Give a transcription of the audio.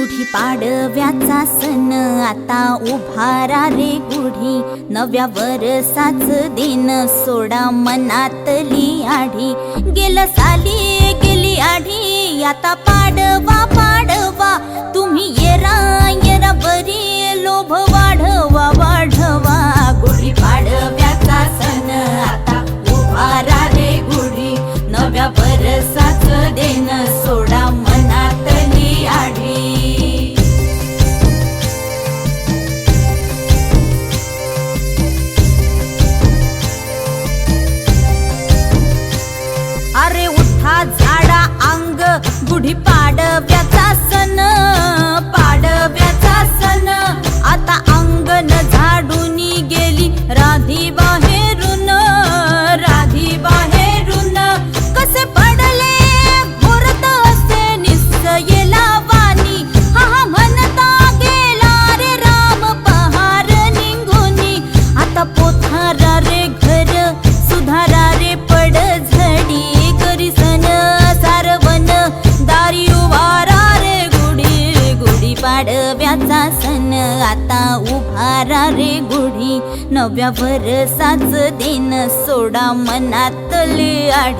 गुढी पाडव्याचा सण आता उभारा रे गुढी. नव्या वरसाच दिन सोडा मनातली आढी. गेलं साली गेली आढी आता पाडवा पाडवा. तुम्ही येरा येरा बरी लोभ वाढवा वाढवा. गुढी पाडव्याचा सण आता उभारा रे गुढी. नव्या वरसाच देन सोडा अरे उठा झाडा अंग गुढी पाडव्याचा गुढी पाडव्याचा सण आता उभारा रे गुढी. नव्या वरसाच दिन सोडा मनातले आठ